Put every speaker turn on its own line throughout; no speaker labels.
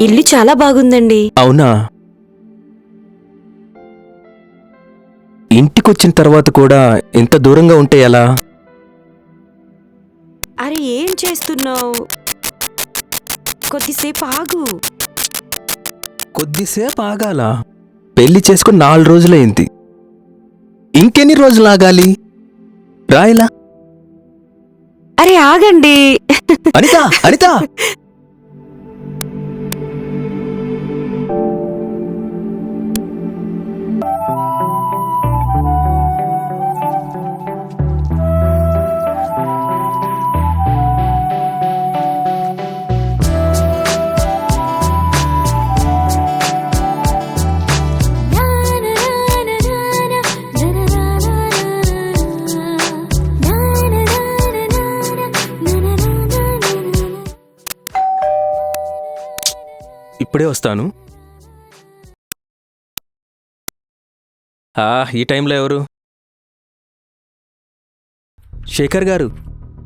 ఇల్లు చాలా బాగుందండి.
అవునా? ఇంటికొచ్చిన తర్వాత కూడా ఇంత దూరంగా ఉంటే ఎలా?
అరే ఏం చేస్తున్నావు? కొద్దిసేపు ఆగు.
కొద్దిసేపు ఆగాల? పెళ్ళి చేసుకుని నాలుగు రోజులైంది. ఇంకెన్ని రోజులు ఆగాలి? రాయిలా?
అరే ఆగండి.
అనిత అనిత! ఇప్పుడే వస్తాను. ఆ, ఈ టైంలో ఎవరు? శేఖర్ గారు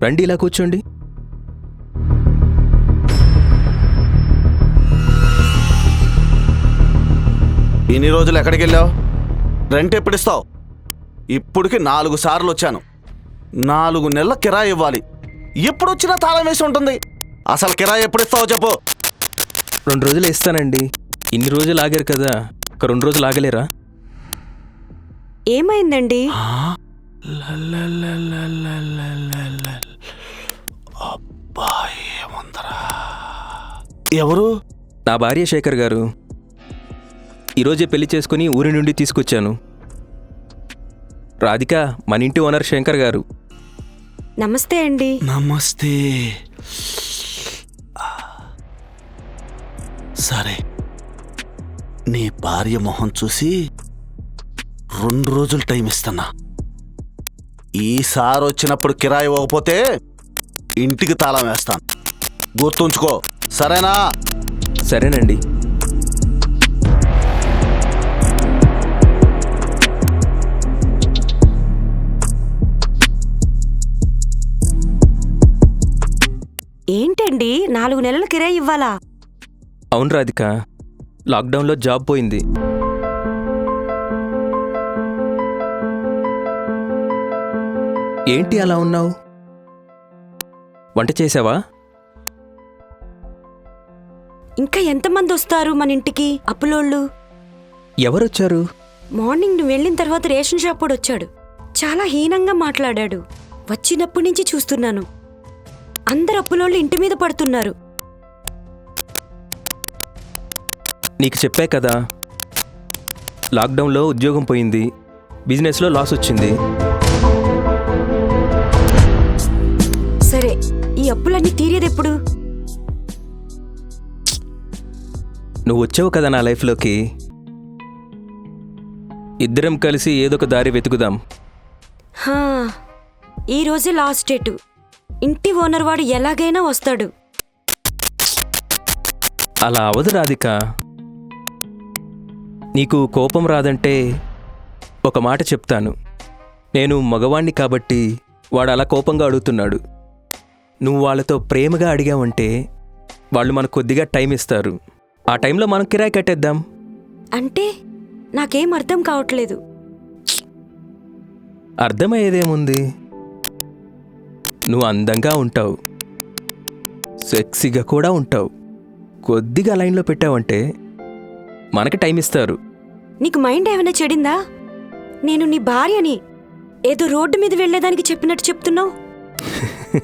రండి ఇలా కూర్చోండి.
ఇన్ని రోజులు ఎక్కడికి వెళ్ళావు? రెంట్ ఎప్పుడు ఇస్తావు ఇప్పటికి నాలుగు సార్లు వచ్చాను. నాలుగు నెలల కిరాయి ఇవ్వాలి. ఎప్పుడు వచ్చినా తాళం వేసి ఉంటుంది. అసలు కిరాయి ఎప్పుడు ఇస్తావో చెప్పు.
రెండు రోజులు ఇస్తానండి. ఇన్ని రోజులు ఆగారు కదా ఒక రెండు రోజులు ఆగలేరా?
ఏమైందండి?
ఎవరు
నా భార్య శేఖర్ గారు ఈరోజే పెళ్ళి చేసుకుని ఊరి నుండి తీసుకొచ్చాను రాధిక మన ఇంటి ఓనర్ శంకర్ గారు
నమస్తే అండి
నమస్తే సరే. నీ భార్య మొహం చూసి రెండు రోజులు టైం ఇస్తున్నా. ఈసారి వచ్చినప్పుడు కిరాయి ఇవ్వకపోతే ఇంటికి తాళం వేస్తాను. గుర్తుంచుకో. సరేనా?
సరేనండి.
ఏంటండి? నాలుగు నెలల కిరాయి ఇవ్వాలా?
అవును రాధిక లాక్డౌన్లో జాబ్ పోయింది. ఏంటి అలా ఉన్నావు? వంట చేసావా?
ఇంకా ఎంతమంది వస్తారు మన ఇంటికి అప్పులోళ్ళు?
ఎవరొచ్చారు?
మార్నింగ్ నువ్వు వెళ్ళిన తర్వాత రేషన్ షాప్ కూడా వచ్చాడు. చాలా హీనంగా మాట్లాడాడు. వచ్చినప్పటి నుంచి చూస్తున్నాను. అందరు అప్పులోళ్ళు ఇంటి మీద పడుతున్నారు.
నీకు చెప్పా కదా. లాక్డౌన్లో ఉద్యోగం పోయింది. బిజినెస్లో లాస్ వచ్చింది.
సరే ఈ అప్పులన్నీ తీరేదెప్పుడు
నువ్వు వచ్చావు కదా నా లైఫ్లోకి. ఇద్దరం కలిసి ఏదొక దారి వెతుకుదాం.
హా, ఈ రోజే లాస్ట్ డేటు. ఇంటి ఓనర్ వాడు ఎలాగైనా వస్తాడు.
అలా అవదు రాధిక. నీకు కోపం రాదంటే ఒక మాట చెప్తాను. నేను మగవాణ్ణి కాబట్టి వాడు అలా కోపంగా అడుగుతున్నాడు. నువ్వు వాళ్ళతో ప్రేమగా అడిగావంటే వాళ్ళు మనకు కొద్దిగా టైం ఇస్తారు. ఆ టైంలో మనం కిరాయి కట్టేద్దాం.
అంటే నాకేం అర్థం కావట్లేదు.
అర్థమయ్యేదేముంది? నువ్వు అందంగా ఉంటావు. సెక్సీగా కూడా ఉంటావు. కొద్దిగా లైన్లో పెట్టావంటే మనకి టైం ఇస్తారు.
నీకు మైండ్ ఏమైనా చెడిందా? నేను నీ భార్యని ఏదో రోడ్డు మీద వెళ్ళేదానికి చెప్పినట్టు చెప్తున్నావు.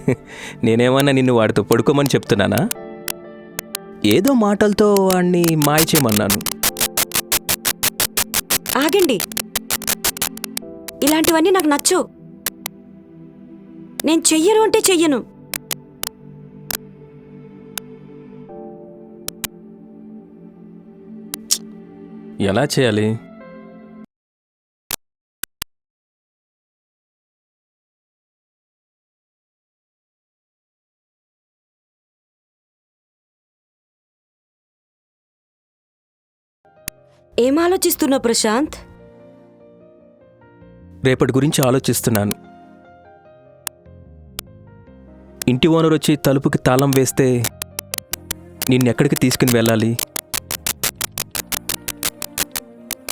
నేనేమన్నా నిన్ను వాడితో పడుకోమని చెప్తున్నానా? ఏదో మాటలతో వాణ్ణి మాయ చేయమన్నాను.
ఆగండి. ఇలాంటివన్నీ నాకు నచ్చవు. నేను చెయ్యను అంటే చెయ్యను.
ఎలా చేయాలి?
ఏం ఆలోచిస్తున్నావు ప్రశాంత్?
రేపటి గురించి ఆలోచిస్తున్నాను. ఇంటి ఓనర్ వచ్చి తలుపుకి తాళం వేస్తే నిన్నెక్కడికి తీసుకుని వెళ్ళాలి?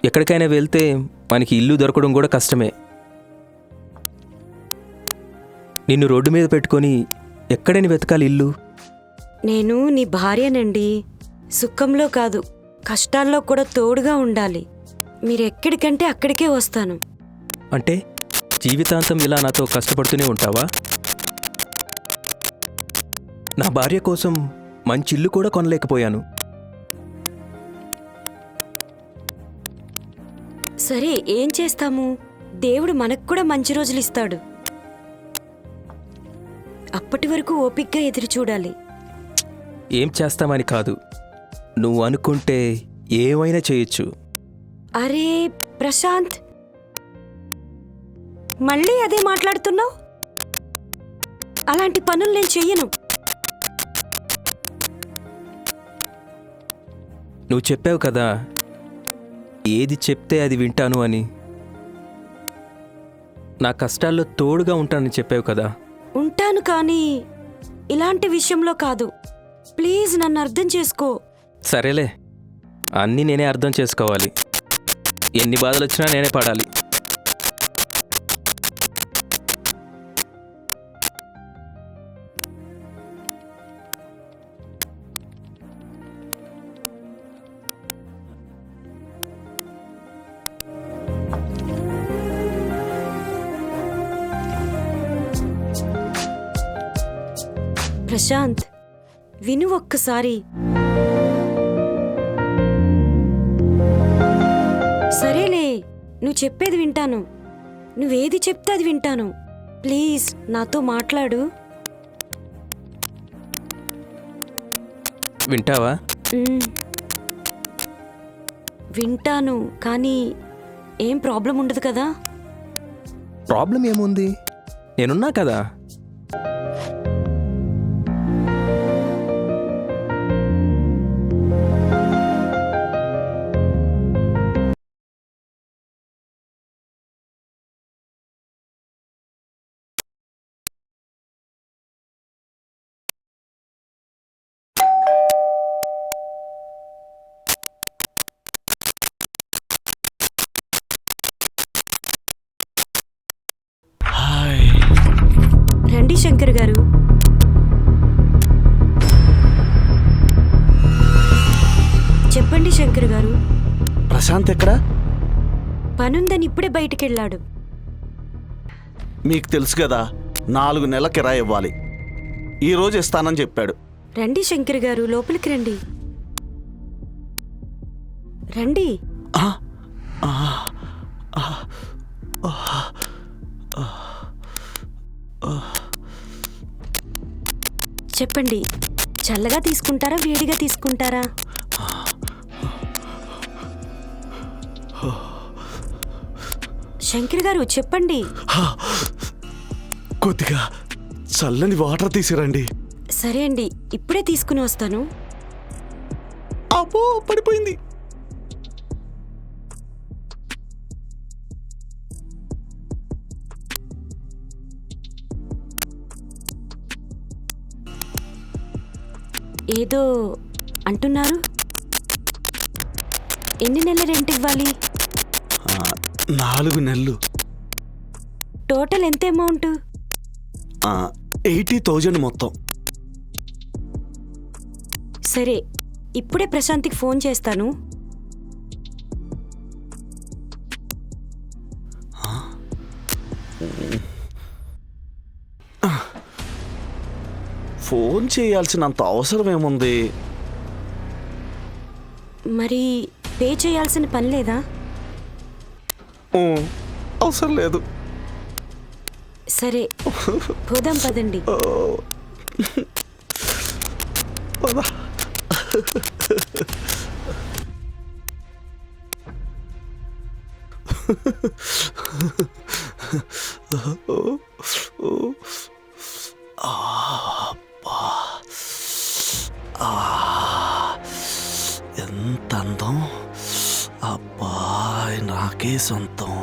ఎక్కడికైనా వెళ్తే మనకి ఇల్లు దొరకడం కూడా కష్టమే. నిన్ను రోడ్డు మీద పెట్టుకొని ఎక్కడని వెతకాలి ఇల్లు?
నేను నీ భార్యనండి. సుఖంలో కాదు కష్టాల్లో కూడా తోడుగా ఉండాలి. మీరెక్కడికంటే అక్కడికే వస్తాను.
అంటే జీవితాంతం ఇలా నాతో కష్టపడుతూనే ఉంటావా? నా భార్య కోసం మంచి ఇల్లు కూడా కొనలేకపోయాను.
సరే ఏం చేస్తాము? దేవుడు మనకు కూడా మంచి రోజులు ఇస్తాడు అప్పటి వరకు ఓపిగ్గా ఎదురు చూడాలి.
ఏం చేస్తామని కాదు. నువ్వు అనుకుంటే ఏమైనా చేయొచ్చు.
అరే ప్రశాంత్! మళ్ళీ అదే మాట్లాడుతున్నావు? అలాంటి పనులు నేను చెయ్యను.
నువ్వు చెప్పావు కదా ఏది చెప్తే అది వింటాను అని. నా కష్టాల్లో తోడుగా ఉంటానని చెప్పావు కదా.
ఉంటాను కానీ ఇలాంటి విషయంలో కాదు. ప్లీజ్ నన్ను అర్థం చేసుకో.
సరేలే. అన్నీ నేనే అర్థం చేసుకోవాలి. ఎన్ని బాధలు వచ్చినా నేనే పడాలి.
ప్రశాంత్ విను ఒక్కసారి. సరేలే నువ్వు చెప్పేది వింటాను. నువ్వేది చెప్తే అది వింటాను. ప్లీజ్ నాతో మాట్లాడు.
వింటావా?
మ్మ్. వింటాను కానీ ఏం ప్రాబ్లం ఉండదు కదా?
ప్రాబ్లం ఏముంది? నేనున్నా కదా?
శంకర్ గారు. చెప్పండి శంకర్ గారు.
ప్రశాంత్ ఎక్కడా?
పనుందని ఇప్పుడే బయటికెళ్ళాడు.
మీకు తెలుసు కదా నాలుగు నెలల కిరాయి ఇవ్వాలి. ఈ రోజు ఇస్తానని చెప్పాడు.
రండి శంకర్ గారు లోపలికి రండి. రండి.
ఆ, ఆ,
చెప్పండి. చల్లగా తీసుకుంటారా వేడిగా తీసుకుంటారా? శంకర్ గారు చెప్పండి.
కొద్దిగా చల్లని వాటర్ తీసిరండి.
సరే అండి ఇప్పుడే తీసుకుని వస్తాను.
అబ్బో పడిపోయింది.
ఏదో అంటున్నారు. ఎన్ని నెలల రెంట్ ఇవ్వాలి?
నాలుగు నెలలు.
టోటల్ ఎంత అమౌంట్?
ఎయిటీ థౌజండ్ మొత్తం.
సరే ఇప్పుడే ప్రశాంత్కి ఫోన్ చేస్తాను.
ఫోన్ చేయాల్సినంత అవసరం ఏముంది
మరి పే చేయాల్సిన పని లేదా
అవసరం లేదు
సరే పోదాం పదండి
ఓ. పద. అబ్బా. ఎంత అందం? అబ్బా నాకే సొంతం.